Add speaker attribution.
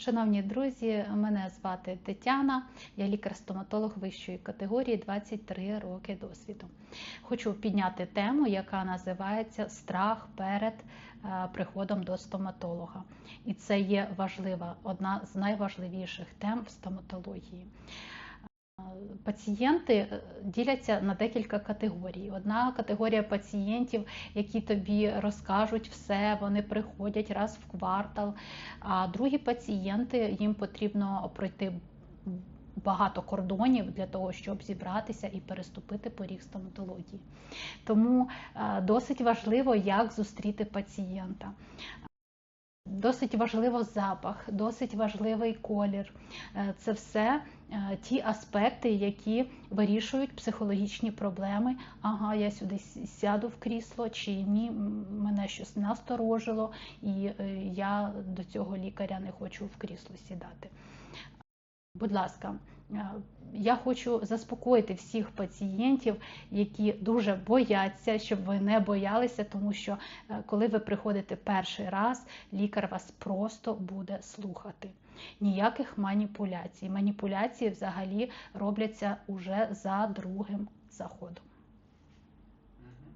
Speaker 1: Шановні друзі, мене звати Тетяна, я лікар-стоматолог вищої категорії 23 роки досвіду. Хочу підняти тему, яка називається Страх перед е, приходом до стоматолога. І це є важлива, одна з найважливіших тем в стоматології. Пацієнти е, діляться на декілька категорій. Одна категорія пацієнтів, які тобі розкажуть все, вони приходять раз в квартал. А другі пацієнти їм потрібно пройти багато кордонів для того, щоб зібратися і переступити поріг стоматології. Тому е, досить важливо, як зустріти пацієнта. Досить важливо запах, досить важливий колір. Е, Це все е, ті аспекти, які вирішують психологічні проблеми. Ага, я сюди сяду в крісло, чи ні, мене щось насторожило, і е, я до цього лікаря не хочу в крісло сідати. Будь ласка, я хочу заспокоїти всіх пацієнтів, які дуже бояться, щоб ви не боялися, тому що е, коли ви приходите перший раз, лікар вас просто буде слухати. Ніяких маніпуляцій. Маніпуляції взагалі робляться уже за другим заходом.